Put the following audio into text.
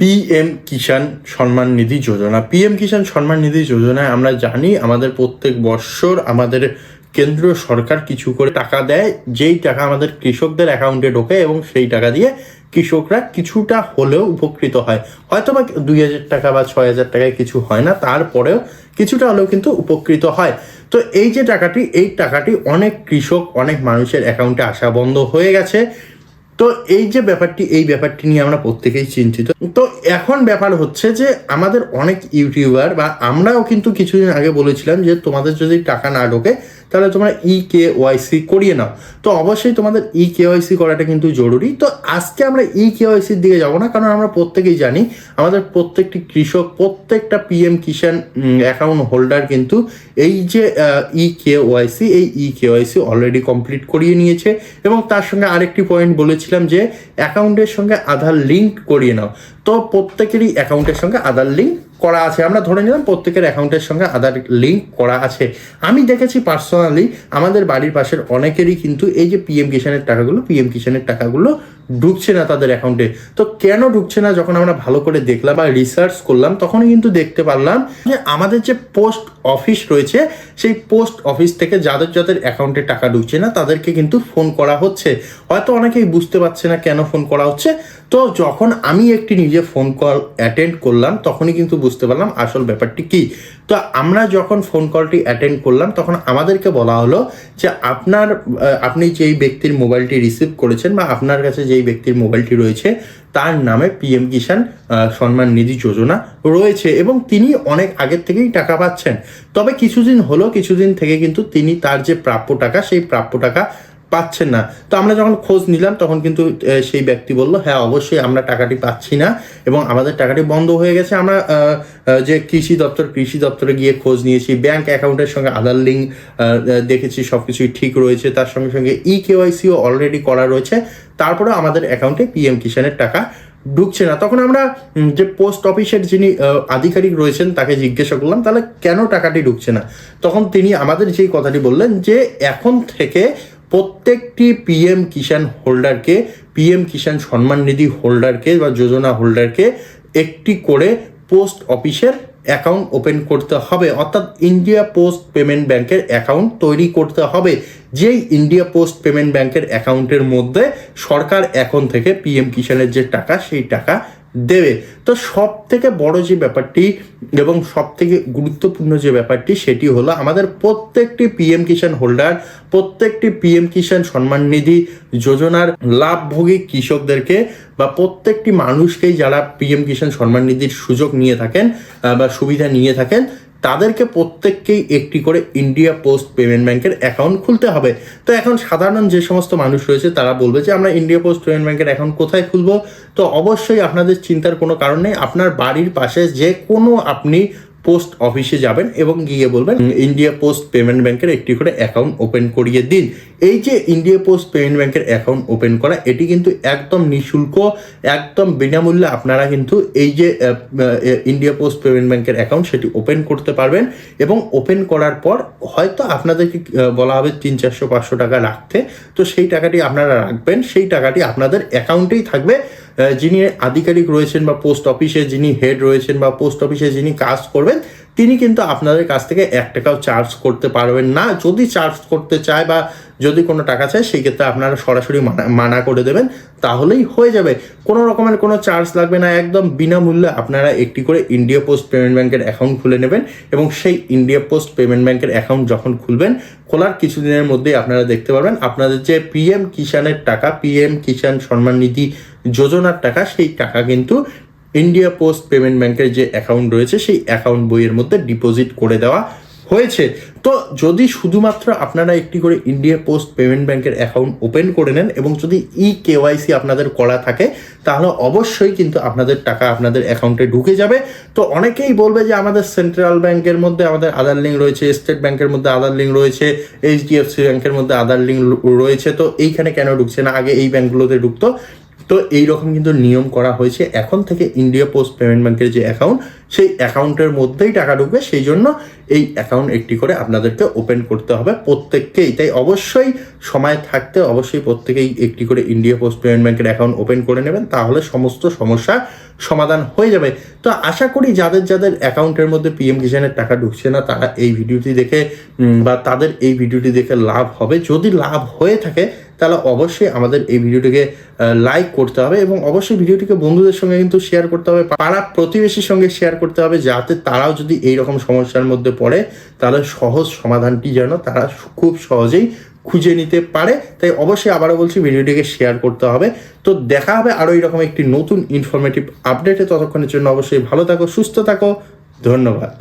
PM Kisan Samman নিধি যোজনা। PM Kisan Samman নিধি যোজনায় আমরা জানি আমাদের প্রত্যেক বৎসর আমাদের কেন্দ্রীয় সরকার কিছু করে টাকা দেয়, যেই টাকা আমাদের কৃষকদের অ্যাকাউন্টে ঢোকে এবং সেই টাকা দিয়ে কৃষকরা কিছুটা হলেও উপকৃত হয়। হয়তো বা দুই হাজার টাকা বা ছয় হাজার টাকায় কিছু হয় না, তারপরেও কিছুটা হলেও কিন্তু উপকৃত হয়। তো এই যে টাকাটি, এই টাকাটি অনেক কৃষক, অনেক মানুষের অ্যাকাউন্টে আসা বন্ধ হয়ে গেছে। তো এই যে ব্যাপারটি, এই ব্যাপারটি নিয়ে আমরা প্রত্যেকেই চিন্তিত। তো এখন ব্যাপার হচ্ছে যে, আমাদের অনেক ইউটিউবার বা আমরাও কিন্তু কিছুদিন আগে বলেছিলাম যে, তোমাদের যদি টাকা না ঢোকে তাহলে তোমরা ই কে ওয়াইসি করিয়ে নাও। তো অবশ্যই তোমাদের ই কে ওয়াইসি করাটা কিন্তু জরুরি। তো আজকে আমরা ই কে ওয়াইসির দিকে যাব না, কারণ আমরা প্রত্যেকেই জানি, আমাদের প্রত্যেকটি কৃষক, প্রত্যেকটা পিএম কিষাণ অ্যাকাউন্ট হোল্ডার কিন্তু এই যে ই কে ওয়াইসি এই e K Y C already complete করিয়ে নিয়েছে। এবং তার সঙ্গে আরেকটি পয়েন্ট বলেছিলাম যে অ্যাকাউন্টের সঙ্গে আধার লিঙ্ক করিয়ে নাও। তো প্রত্যেকেরই অ্যাকাউন্টের সঙ্গে আধার লিঙ্ক করা আছে। আমরা ধরে নিলাম প্রত্যেকের অ্যাকাউন্টের সঙ্গে আধার লিঙ্ক করা আছে। আমি দেখেছি পার্সোনালি আমাদের বাড়ির পাশের অনেকেরই কিন্তু এই যে পিএম কিষানের টাকাগুলো পিএম কিষানের টাকাগুলো ঢুকছে না তাদের অ্যাকাউন্টে তো কেন ঢুকছে না? যখন আমরা ভালো করে দেখলাম বা রিসার্চ করলাম, তখনই কিন্তু দেখতে পারলাম যে আমাদের যে পোস্ট অফিস রয়েছে, সেই পোস্ট অফিস থেকে যাদের যাদের অ্যাকাউন্টে টাকা ঢুকছে না, তাদেরকে কিন্তু ফোন করা হচ্ছে। হয়তো অনেকেই বুঝতে পারছে না কেন ফোন করা হচ্ছে। তো যখন আমি একটি নিজে ফোন কল অ্যাটেন্ড করলাম, তখনই কিন্তু বুঝতে পারলাম আসল ব্যাপারটি কি। তো আমরা যখন ফোন কলটি অ্যাটেন্ড করলাম, তখন আমাদেরকে বলা হলো যে আপনার আপনি যেই ব্যক্তির মোবাইলটি রিসিভ করেছেন বা আপনার কাছে যেই ব্যক্তির মোবাইলটি রয়েছে, তার নামে পিএম কিষাণ সম্মান নিধি যোজনা রয়েছে এবং তিনি অনেক আগের থেকেই টাকা পাচ্ছেন। তবে কিছুদিন হলো, কিছুদিন থেকে কিন্তু তিনি তার যে প্রাপ্য টাকা, সেই প্রাপ্য টাকা পাচ্ছেন না। তো আমরা যখন খোঁজ নিলাম, তখন কিন্তু সেই ব্যক্তি বলল হ্যাঁ অবশ্যই আমরা টাকাটি পাচ্ছি না এবং আমাদের টাকাটি বন্ধ হয়ে গেছে। আমরা যে কৃষি দপ্তর, কৃষি দপ্তরে গিয়ে খোঁজ নিয়েছি, ব্যাংক অ্যাকাউন্টের সঙ্গে আধার লিঙ্ক দেখেছি সব কিছুই ঠিক রয়েছে। তার সঙ্গে সঙ্গে ই কেওয়াইসিও অলরেডি করা রয়েছে। তারপরে আমাদের অ্যাকাউন্টে পিএম কিষানের টাকা ঢুকছে না। তখন আমরা যে পোস্ট অফিসের যিনি আধিকারিক রয়েছেন, তাকে জিজ্ঞাসা করলাম, তাহলে কেন টাকাটি ঢুকছে না? তখন তিনি আমাদের যেই কথাটি বললেন যে, এখন থেকে প্রত্যেকটি পিএম কিষাণ হোল্ডারকে পিএম কিষাণ সম্মান নিধি হোল্ডারকে বা যোজনা হোল্ডারকে একটি করে পোস্ট অফিসের অ্যাকাউন্ট ওপেন করতে হবে। অর্থাৎ ইন্ডিয়া পোস্ট পেমেন্ট ব্যাংকের অ্যাকাউন্ট তৈরি করতে হবে। যেই ইন্ডিয়া পোস্ট পেমেন্ট ব্যাংকের অ্যাকাউন্টের মধ্যে সরকার এখন থেকে পিএম কিষাণের যে টাকা, সেই টাকা দেবে। তো সব থেকে বড় যে ব্যাপারটি এবং সব থেকে গুরুত্বপূর্ণ যে ব্যাপারটি, সেটি হলো আমাদের প্রত্যেকটি পিএম কিষাণ হোল্ডার, প্রত্যেকটি পিএম কিষাণ সম্মান নিধি যোজনার লাভভোগী কৃষকদেরকে বা প্রত্যেকটি মানুষকেই যারা পিএম কিষাণ সম্মান নিধির সুযোগ নিয়ে থাকেন বা সুবিধা নিয়ে থাকেন তাদেরকে প্রত্যেককেই একটি করে ইন্ডিয়া পোস্ট পেমেন্ট ব্যাংকের অ্যাকাউন্ট খুলতে হবে। তো এখন সাধারণ যে সমস্ত মানুষ রয়েছে, তারা বলবে যে, আমরা ইন্ডিয়া পোস্ট পেমেন্ট ব্যাংকের অ্যাকাউন্ট কোথায় খুলবো? তো অবশ্যই আপনাদের চিন্তার কোনো কারণ নেই। আপনার বাড়ির পাশে যে কোনো আপনি পোস্ট অফিসে যাবেন এবং গিয়ে বলবেন ইন্ডিয়া পোস্ট পেমেন্ট ব্যাংকের একটি করে অ্যাকাউন্ট ওপেন করিয়ে দিন। এই যে ইন্ডিয়া পোস্ট পেমেন্ট ব্যাংকের অ্যাকাউন্ট ওপেন করা, এটি কিন্তু একদম নিঃশুল্ক, একদম বিনামূল্যে আপনারা কিন্তু এই যে ইন্ডিয়া পোস্ট পেমেন্ট ব্যাংকের অ্যাকাউন্ট সেটি ওপেন করতে পারবেন এবং ওপেন করার পর হয়তো আপনাদেরকে বলা হবে তিন চারশো পাঁচশো টাকা রাখতে। তো সেই টাকাটি আপনারা রাখবেন, সেই টাকাটি আপনাদের অ্যাকাউন্টেই থাকবে। যিনি আধিকারিক রয়েছেন বা পোস্ট অফিসে যিনি হেড রয়েছেন বা পোস্ট অফিসে যিনি কাজ করবেন তিনি কিন্তু আপনাদের কাছ থেকে এক টাকাও চার্জ করতে পারবেন না। যদি চার্জ করতে চায় বা যদি কোনো টাকা চায় সেই ক্ষেত্রে আপনারা সরাসরি মানা মানা করে দেবেন, তাহলেই হয়ে যাবে। কোনো রকমের কোনো চার্জ লাগবে না, একদম বিনামূল্যে আপনারা একটি করে ইন্ডিয়া পোস্ট পেমেন্ট ব্যাংকের অ্যাকাউন্ট খুলে নেবেন এবং সেই ইন্ডিয়া পোস্ট পেমেন্ট ব্যাংকের অ্যাকাউন্ট যখন খুলবেন, খোলার কিছুদিনের মধ্যেই আপনারা দেখতে পারবেন আপনাদের যে পিএম কিষানের টাকা পিএম কিষান সম্মান নিধি যোজনার টাকা, সেই টাকা কিন্তু ইন্ডিয়া পোস্ট পেমেন্ট ব্যাংকের যে অ্যাকাউন্ট রয়েছে, সেই অ্যাকাউন্ট বইয়ের মধ্যে ডিপোজিট করে দেওয়া হয়েছে। তো যদি শুধুমাত্র আপনারা একটি করে ইন্ডিয়া পোস্ট পেমেন্ট ব্যাংকের অ্যাকাউন্ট ওপেন করে নেন এবং যদি ই কেওয়াইসি আপনাদের করা থাকে, তাহলে অবশ্যই কিন্তু আপনাদের টাকা আপনাদের অ্যাকাউন্টে ঢুকে যাবে। তো অনেকেই বলবে যে আমাদের সেন্ট্রাল ব্যাংকের মধ্যে আমাদের আধার লিঙ্ক রয়েছে স্টেট ব্যাংকের মধ্যে আধার লিঙ্ক রয়েছে এইচডিএফসি ব্যাংকের মধ্যে আধার লিঙ্ক রয়েছে। তো এইখানে কেন ঢুকছে না? আগে এই ব্যাংকগুলোতে ঢুকতো। তো এই রকম কিন্তু নিয়ম করা হয়েছে। এখন থেকে ইন্ডিয়া পোস্ট পেমেন্ট ব্যাংকের যে অ্যাকাউন্ট সেই অ্যাকাউন্টের মধ্যেই টাকা ঢুকবে। সেই জন্য এই অ্যাকাউন্ট একটি করে আপনাদেরকে ওপেন করতে হবে। প্রত্যেককেই, তাই অবশ্যই সময় থাকতে অবশ্যই প্রত্যেকেই একটি করে ইন্ডিয়া পোস্ট পেমেন্ট ব্যাংকের অ্যাকাউন্ট ওপেন করে নেবেন। তাহলে সমস্ত সমস্যা সমাধান হয়ে যাবে। তো আশা করি যাদের যাদের অ্যাকাউন্টের মধ্যে পিএম কিষানের টাকা ঢুকছে না, তারা এই ভিডিওটি দেখে বা তাদের এই ভিডিওটি দেখে লাভ হবে। যদি লাভ হয়ে থাকে তাহলে অবশ্যই আমাদের এই ভিডিওটিকে লাইক করতে হবে এবং অবশ্যই ভিডিওটিকে বন্ধুদের সঙ্গে কিন্তু শেয়ার করতে হবে, পাড়া প্রতিবেশীর সঙ্গে শেয়ার করতে হবে যাতে তারাও যদি এই রকম সমস্যার মধ্যে পড়ে, তাহলে সহজ সমাধানটি যেন তারা খুব সহজেই খুঁজে নিতে পারে। তাই অবশ্যই আবারও বলছি, ভিডিওটিকে শেয়ার করতে হবে। তো দেখা হবে আরও এরকম একটি নতুন ইনফরমেটিভ আপডেটে ততক্ষণের জন্য অবশ্যই ভালো থাকো, সুস্থ থাকো। ধন্যবাদ।